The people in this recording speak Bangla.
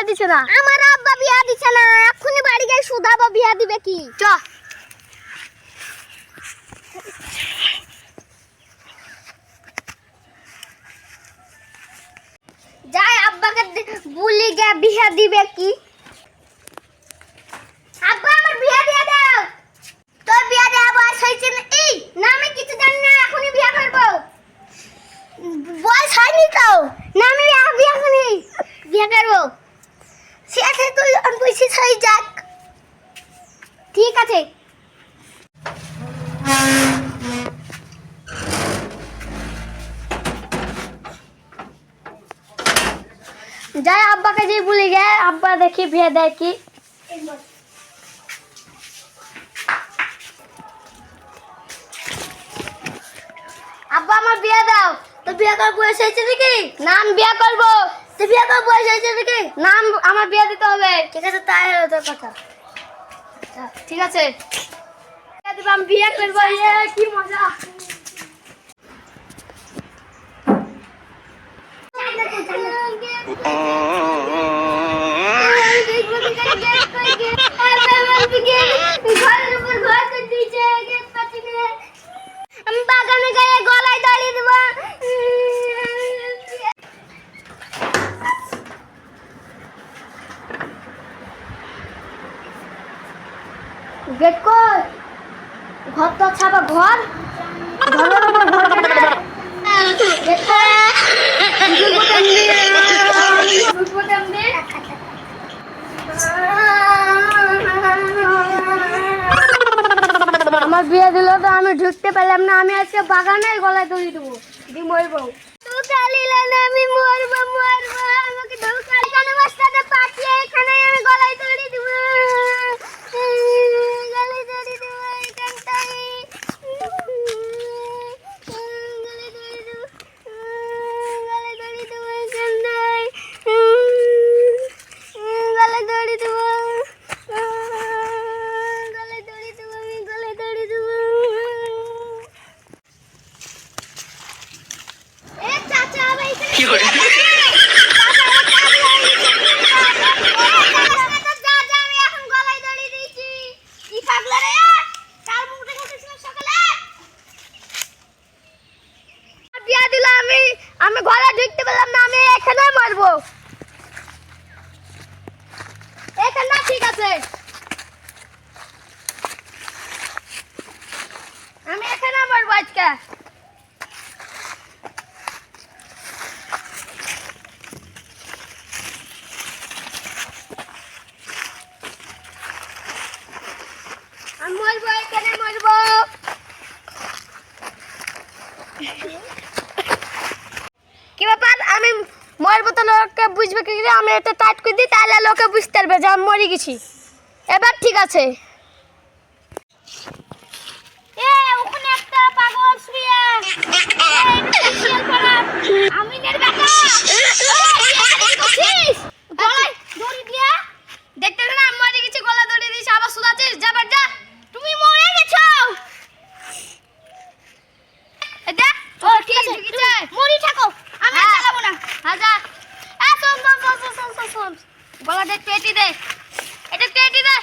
বিয়া দিছে না? আমার আব্বা বিয়া দিছে না এক্ষুনি বাড়ি গিয়ে সুধাবো বিয়া দিবে কি? চ। যাই আব্বাকে বলি গিয়ে বিয়া দিবে কি? আব্বা আমার বিয়া দিয়ে দাও। তোর বিয়া দেওয়া বয়স হয়েছে না এই না আমি কিছু জানি না এখনই বিয়া করব। বয়স হয়নি তো। না আমি বিয়া বিয়া করি বিয়া করব। আছে তুই বলছিস যাক। ঠিক আছে। যাই, আব্বাকে যে বলি গে আব্বা দেখি, বিয়ে দেয় কি। আব্বা, আমার বিয়ে দাও। তো বিয়ে করব হয়েছে নাকি? নাম বিয়ে করব। তো বিয়ে করার বয়স হয়েছে নাকি? নাম আমার বিয়ে দিতে হবে। ঠিক আছে তাই হলো তোর কথা। আচ্ছা, ঠিক আছে। আমি বিয়ে করব। কি মজা আমি বাগানে গায়ে গলায় দাঁড়িয়ে দেবো গেট কর ঘর তো ছাপা ঘর? আমার বিয়ে দিল তো আমি ঢুকতে পারলাম না, আমি আজকে বাগানে গলায় দড়ি দেবো দি মরবো ধোকা নিলে না আমি মরবো মরবো আমাকে ধোকা এখানে বস্তাতে পাঠিয়ে এখানে আমি গলায় দড়ি দিব গলায় দড়ি দিব এখানটাই গলায় দড়ি দিব গলায় দড়ি দিব এখানটাই গলায় দড়ি দিব গলায় দড়ি দিব আমি গলায় দড়ি দিব এ চাচা ভাই কি করে? আমি। ঘরে ঢুকতে পারলাম না আমি এখানে মারবো। এখানে ঠিক আছে আমি এখানে মারবো আজকে আমি মরবো, এখানে মরবো। কি ব্যাপার? আমি মরবো তো লোককে বুঝবে কি? আমি এটা টাইট করে দিই, তাহলে লোকে বুঝতে পারবে যে আমি মরে গেছি। এবার ঠিক আছে। এ, ওখানে একটা পাগল শুয়ে আমিনের বেটা গলায় দড়ি দিয়া দেখতে না আমি মরে গেছি গলা দড়ি দিয়েছি আবার শুধাচ্ছিস যাবার যা তুমি মরে গেছো এই দেখ ও ঠিক আছে মরি থাকো আমি আর হ্যাঁ। চালাবো না হাজার এ শোন শোন শোন শোন শোন শোন শোন দেখ পেটি দে। এটা পেটি দে।